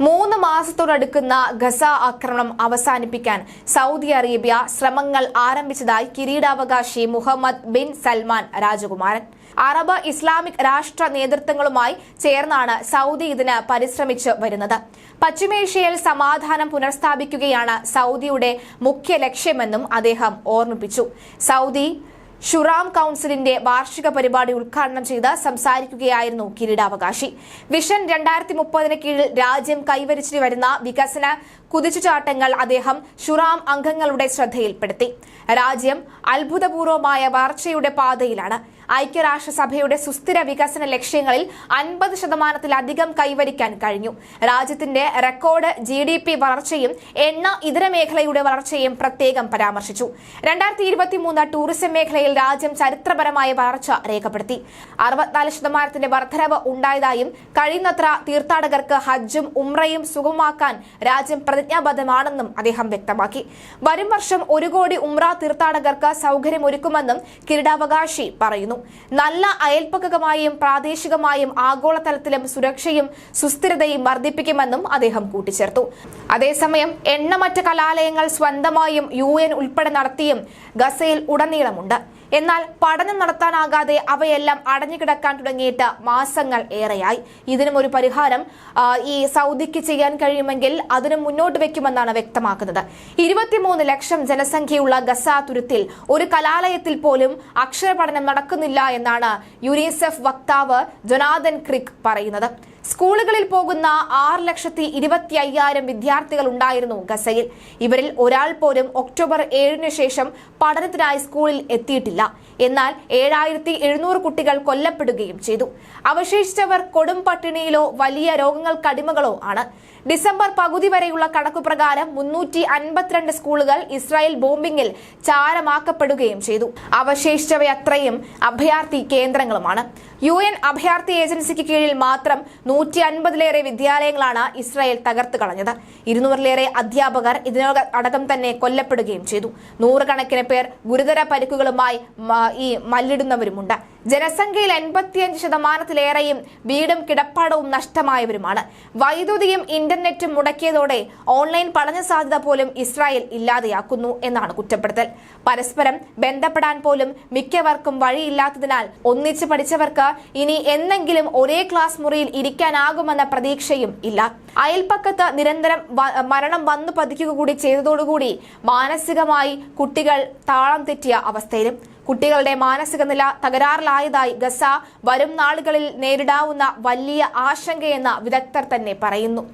മൂന്ന് മാസത്തോടടുക്കുന്ന ഗസ ആക്രമണം അവസാനിപ്പിക്കാൻ സൗദി അറേബ്യ ശ്രമങ്ങൾ ആരംഭിച്ചതായി കിരീടാവകാശി മുഹമ്മദ് ബിൻ സൽമാൻ രാജകുമാരൻ. അറബ് ഇസ്ലാമിക് രാഷ്ട്ര നേതൃത്വങ്ങളുമായി ചേർന്നാണ് സൗദി ഇതിന് പരിശ്രമിച്ചു വരുന്നത്. പശ്ചിമേഷ്യയിൽ സമാധാനം പുനഃസ്ഥാപിക്കുകയാണ് സൗദിയുടെ മുഖ്യ ലക്ഷ്യമെന്നും അദ്ദേഹം ഓർമ്മിപ്പിച്ചു. സൗദി ഷുറാം കൌൺസിലിന്റെ വാർഷിക പരിപാടി ഉദ്ഘാടനം ചെയ്ത് സംസാരിക്കുകയായിരുന്നു കിരീടാവകാശി. വിഷൻ രണ്ടായിരത്തി മുപ്പതിന് കീഴിൽ രാജ്യം കൈവരിച്ചു വരുന്ന വികസന കുതിച്ചുചാട്ടങ്ങൾ അദ്ദേഹം ഷുറാം അംഗങ്ങളുടെ ശ്രദ്ധയിൽപ്പെടുത്തി. രാജ്യം അത്ഭുതപൂർവമായ വളർച്ചയുടെ പാതയിലാണ്. ഐക്യരാഷ്ട്രസഭയുടെ സുസ്ഥിര വികസന ലക്ഷ്യങ്ങളിൽ അൻപത് ശതമാനത്തിലധികം കൈവരിക്കാൻ കഴിഞ്ഞു. രാജ്യത്തിന്റെ റെക്കോർഡ് ജി ഡി പി വളർച്ചയും എണ്ണ ഇതര മേഖലയുടെ വളർച്ചയും പ്രത്യേകം പരാമർശിച്ചു. രണ്ടായിരത്തി ഇരുപത്തിമൂന്ന് ടൂറിസം മേഖലയിൽ രാജ്യം ചരിത്രപരമായ വളർച്ച രേഖപ്പെടുത്തി. അറുപത്തിനാല് ശതമാനത്തിന്റെ വർധനവ് ഉണ്ടായതായും കഴിയുന്നത്ര തീർത്ഥാടകർക്ക് ഹജ്ജും ഉംറയും സുഗമമാക്കാൻ രാജ്യം പ്രതിജ്ഞാബദ്ധമാണെന്നും അദ്ദേഹം വ്യക്തമാക്കി. വരും വർഷം ഒരു കോടി ഉംറ തീർത്ഥാടകർക്ക് സൗകര്യമൊരുക്കുമെന്നും കിരീടാവകാശി പറയുന്നു. നല്ല അയൽപ്പക്കമായും പ്രാദേശികമായും ആഗോളതലത്തിലും സുരക്ഷയും സുസ്ഥിരതയും വർദ്ധിപ്പിക്കുമെന്നും അദ്ദേഹം കൂട്ടിച്ചേർത്തു. അതേസമയം എണ്ണമറ്റ കലാലയങ്ങൾ സ്വന്തമായും യു എൻ ഉൾപ്പെടെ നടത്തിയും ഗസയിൽ ഉടനീളമുണ്ട്. എന്നാൽ പഠനം നടത്താനാകാതെ അവയെല്ലാം അടഞ്ഞുകിടക്കാൻ തുടങ്ങിയിട്ട് മാസങ്ങൾ ഏറെയായി. ഇതിനും ഒരു പരിഹാരം ഈ സൗദിക്ക് ചെയ്യാൻ കഴിയുമെങ്കിൽ അതിനും മുന്നോട്ട് വെക്കുമെന്നാണ് വ്യക്തമാക്കുന്നത്. ഇരുപത്തിമൂന്ന് ലക്ഷം ജനസംഖ്യയുള്ള ഗസ തുരുത്തിൽ ഒരു കലാലയത്തിൽ പോലും അക്ഷരപഠനം നടക്കുന്നില്ല എന്നാണ് യുനിസെഫ് വക്താവ് ജൊനാഥൻ ക്രിക് പറയുന്നത്. സ്കൂളുകളിൽ പോകുന്ന ആറ് ലക്ഷത്തി ഇരുപത്തി അയ്യായിരം വിദ്യാർത്ഥികൾ ഉണ്ടായിരുന്നു ഗസയിൽ. ഇവരിൽ ഒരാൾ പോലും ഒക്ടോബർ ഏഴിന് ശേഷം പഠനത്തിനായി സ്കൂളിൽ എത്തിയിട്ടില്ല. എന്നാൽ ഏഴായിരത്തി എഴുന്നൂറ് കുട്ടികൾ കൊല്ലപ്പെടുകയും ചെയ്തു. അവശേഷിച്ചവർ കൊടും പട്ടിണിയിലോ വലിയ രോഗങ്ങൾക്കടിമകളോ ആണ്. ഡിസംബർ പകുതി വരെയുള്ള കണക്കുപ്രകാരം മുന്നൂറ്റി അൻപത്തിരണ്ട് സ്കൂളുകൾ ഇസ്രായേൽ ബോംബിംഗിൽ ചാരമാക്കപ്പെടുകയും ചെയ്തു. അവശേഷിച്ചവയത്രയും അഭയാർത്ഥി കേന്ദ്രങ്ങളുമാണ്. യു എൻ അഭയാർത്ഥി ഏജൻസിക്ക് കീഴിൽ മാത്രം നൂറ്റി അൻപതിലേറെ വിദ്യാലയങ്ങളാണ് ഇസ്രായേൽ തകർത്ത് കളഞ്ഞത്. ഇരുന്നൂറിലേറെ അധ്യാപകർ ഇതിനകം അടക്കം തന്നെ കൊല്ലപ്പെടുകയും ചെയ്തു. നൂറുകണക്കിന് പേർ ഗുരുതര പരിക്കുകളുമായി ഈ മല്ലിടുന്നവരുമുണ്ട്. ജനസംഖ്യയിൽ എൺപത്തിയഞ്ച് ശതമാനത്തിലേറെയും വീടും കിടപ്പാടവും നഷ്ടമായവരുമാണ്. വൈദ്യുതിയും ഇന്റർനെറ്റും മുടക്കിയതോടെ ഓൺലൈൻ പഠന സാധ്യത പോലും ഇസ്രായേൽ ഇല്ലാതെയാക്കുന്നു എന്നാണ് കുറ്റപ്പെടുത്തൽ. പരസ്പരം ബന്ധപ്പെടാൻ പോലും മിക്കവർക്കും വഴിയില്ലാത്തതിനാൽ ഒന്നിച്ച് പഠിച്ചവർക്ക് ഇനി എന്നെങ്കിലും ഒരേ ക്ലാസ് മുറിയിൽ ഇരിക്കാനാകുമെന്ന പ്രതീക്ഷയും ഇല്ല. അയൽപ്പക്കത്ത് നിരന്തരം മരണം വന്നു പതിക്കുക കൂടി ചെയ്തതോടുകൂടി മാനസികമായി കുട്ടികൾ താളം തെറ്റിയ അവസ്ഥയിലും കുട്ടികളുടെ മാനസിക നില തകരാറിലായതായി ഗസ വരും നാളുകളിൽ നേരിടാവുന്ന വലിയ ആശങ്കയെന്ന് വിദഗ്ധർ തന്നെ പറയുന്നു.